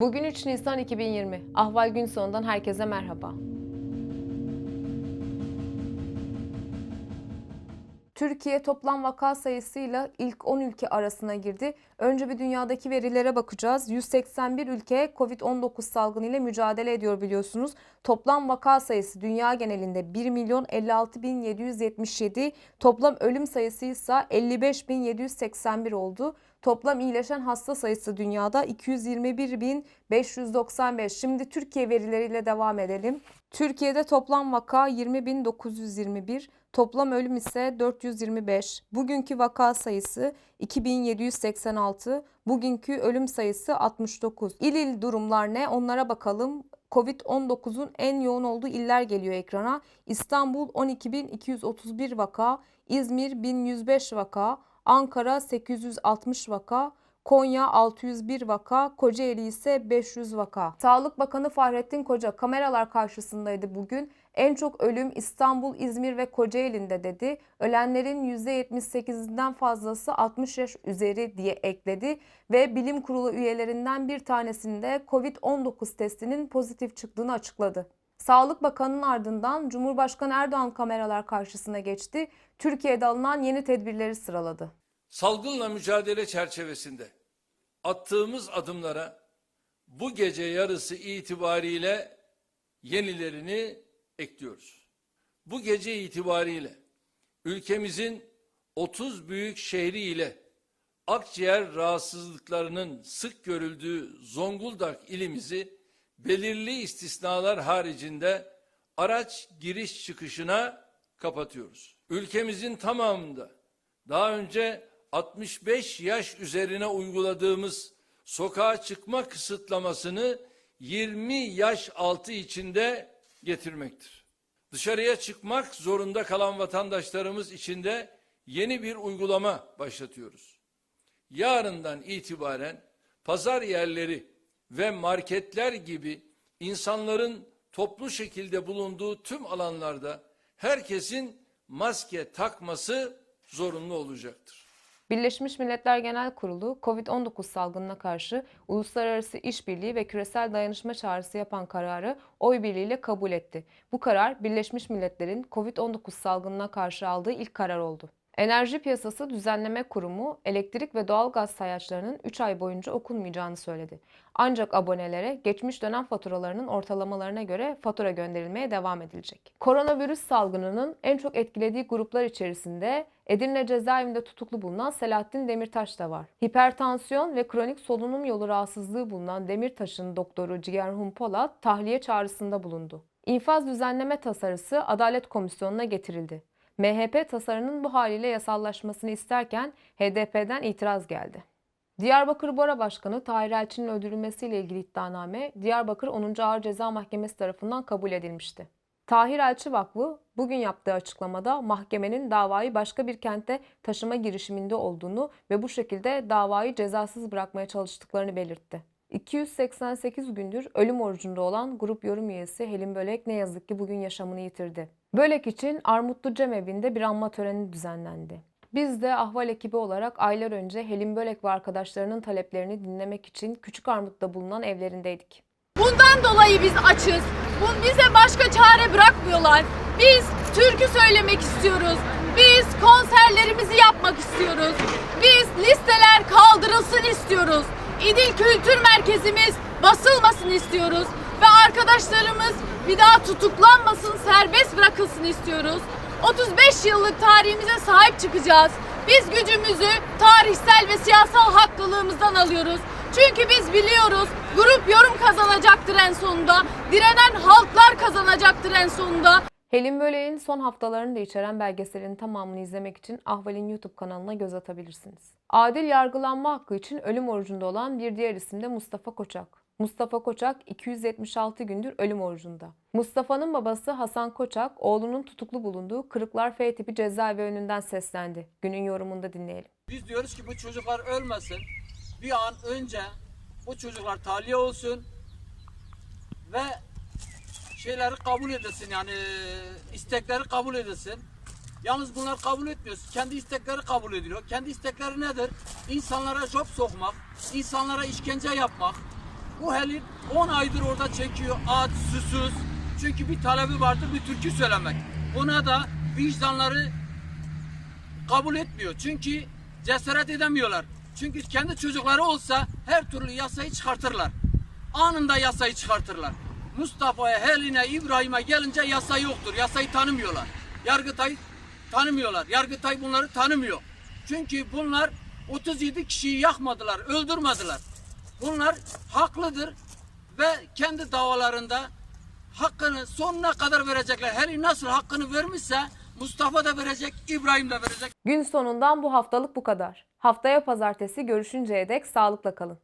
Bugün 3 Nisan 2020. Ahval gün sonundan herkese merhaba. Türkiye toplam vaka sayısıyla ilk 10 ülke arasına girdi. Önce bir dünyadaki verilere bakacağız. 181 ülke Covid-19 salgını ile mücadele ediyor biliyorsunuz. Toplam vaka sayısı dünya genelinde 1 milyon 56 bin 777. Toplam ölüm sayısı ise 55 bin 781 oldu. Toplam iyileşen hasta sayısı dünyada 221.595. Şimdi Türkiye verileriyle devam edelim. Türkiye'de toplam vaka 20.921, toplam ölüm ise 425. Bugünkü vaka sayısı 2786, bugünkü ölüm sayısı 69. İl il durumlar ne? Onlara bakalım. Covid-19'un en yoğun olduğu iller geliyor ekrana. İstanbul 12.231 vaka, İzmir 1105 vaka, Ankara 860 vaka, Konya 601 vaka, Kocaeli ise 500 vaka. Sağlık Bakanı Fahrettin Koca kameralar karşısındaydı bugün. En çok ölüm İstanbul, İzmir ve Kocaeli'nde dedi. Ölenlerin %78'inden fazlası 60 yaş üzeri diye ekledi ve bilim kurulu üyelerinden bir tanesinde Covid-19 testinin pozitif çıktığını açıkladı. Sağlık Bakanı'nın ardından Cumhurbaşkanı Erdoğan kameralar karşısına geçti. Türkiye'de alınan yeni tedbirleri sıraladı. Salgınla mücadele çerçevesinde attığımız adımlara bu gece yarısı itibariyle yenilerini ekliyoruz. Bu gece itibariyle ülkemizin 30 büyük şehri ile akciğer rahatsızlıklarının sık görüldüğü Zonguldak ilimizi belirli istisnalar haricinde araç giriş çıkışına kapatıyoruz. Ülkemizin tamamında daha önce 65 yaş üzerine uyguladığımız sokağa çıkma kısıtlamasını 20 yaş altı içinde getirmektir. Dışarıya çıkmak zorunda kalan vatandaşlarımız için de yeni bir uygulama başlatıyoruz. Yarından itibaren pazar yerleri ve marketler gibi insanların toplu şekilde bulunduğu tüm alanlarda herkesin maske takması zorunlu olacaktır. Birleşmiş Milletler Genel Kurulu COVID-19 salgınına karşı uluslararası işbirliği ve küresel dayanışma çağrısı yapan kararı oy birliğiyle kabul etti. Bu karar Birleşmiş Milletler'in COVID-19 salgınına karşı aldığı ilk karar oldu. Enerji Piyasası Düzenleme Kurumu elektrik ve doğalgaz sayaçlarının 3 ay boyunca okunmayacağını söyledi. Ancak abonelere geçmiş dönem faturalarının ortalamalarına göre fatura gönderilmeye devam edilecek. Koronavirüs salgınının en çok etkilediği gruplar içerisinde Edirne cezaevinde tutuklu bulunan Selahattin Demirtaş da var. Hipertansiyon ve kronik solunum yolu rahatsızlığı bulunan Demirtaş'ın doktoru Cigerhun Polat tahliye çağrısında bulundu. İnfaz düzenleme tasarısı Adalet Komisyonu'na getirildi. MHP tasarının bu haliyle yasallaşmasını isterken HDP'den itiraz geldi. Diyarbakır Bora Başkanı Tahir Elçi'nin öldürülmesiyle ilgili iddianame Diyarbakır 10. Ağır Ceza Mahkemesi tarafından kabul edilmişti. Tahir Elçi Vakfı bugün yaptığı açıklamada mahkemenin davayı başka bir kente taşıma girişiminde olduğunu ve bu şekilde davayı cezasız bırakmaya çalıştıklarını belirtti. 288 gündür ölüm orucunda olan grup yorum üyesi Helin Bölek ne yazık ki bugün yaşamını yitirdi. Bölek için Armutlu Cemevi'nde bir anma töreni düzenlendi. Biz de Ahval ekibi olarak aylar önce Helin Bölek ve arkadaşlarının taleplerini dinlemek için Küçük Armut'ta bulunan evlerindeydik. Bundan dolayı biz açız. Bu bize başka çare bırakmıyorlar. Biz türkü söylemek istiyoruz. Biz konserlerimizi yapmak istiyoruz. Biz listeler kaldırılsın istiyoruz. İdil Kültür Merkezimiz basılmasın istiyoruz. Ve arkadaşlarımız bir daha tutuklanmasın, serbest bırakılsın istiyoruz. 35 yıllık tarihimize sahip çıkacağız. Biz gücümüzü tarihsel ve siyasal haklılığımızdan alıyoruz. Çünkü biz biliyoruz grup yorum kazanacaktır en sonunda. Direnen halklar kazanacaktır en sonunda. Helin Bölek'in son haftalarını da içeren belgeselin tamamını izlemek için Ahval'in YouTube kanalına göz atabilirsiniz. Adil yargılanma hakkı için ölüm orucunda olan bir diğer isim de Mustafa Koçak. Mustafa Koçak 276 gündür ölüm orucunda. Mustafa'nın babası Hasan Koçak, oğlunun tutuklu bulunduğu Kırıklar F tipi cezaevi önünden seslendi. Günün yorumunda dinleyelim. Biz diyoruz ki bu çocuklar ölmesin. Bir an önce bu çocuklar tahliye olsun ve şeyleri kabul edilsin yani istekleri kabul edilsin. Yalnız bunlar kabul etmiyor. Kendi istekleri kabul ediliyor. Kendi istekleri nedir? İnsanlara job sokmak, insanlara işkence yapmak, Bu Halil 10 aydır orada çekiyor aç, susuz. Çünkü bir talebi vardı bir türkü söylemek. Buna da vicdanları kabul etmiyor. Çünkü cesaret edemiyorlar. Çünkü kendi çocukları olsa her türlü yasayı çıkartırlar. Anında yasayı çıkartırlar. Mustafa'ya, Helin'e, İbrahim'e gelince yasa yoktur. Yasayı tanımıyorlar. Yargıtay tanımıyorlar. Yargıtay bunları tanımıyor. Çünkü bunlar 37 kişiyi yakmadılar, öldürmediler. Bunlar haklıdır ve kendi davalarında hakkını sonuna kadar verecekler. Helin nasıl hakkını vermişse Mustafa da verecek, İbrahim de verecek. Gün sonundan bu haftalık bu kadar. Haftaya pazartesi görüşünceye dek sağlıkla kalın.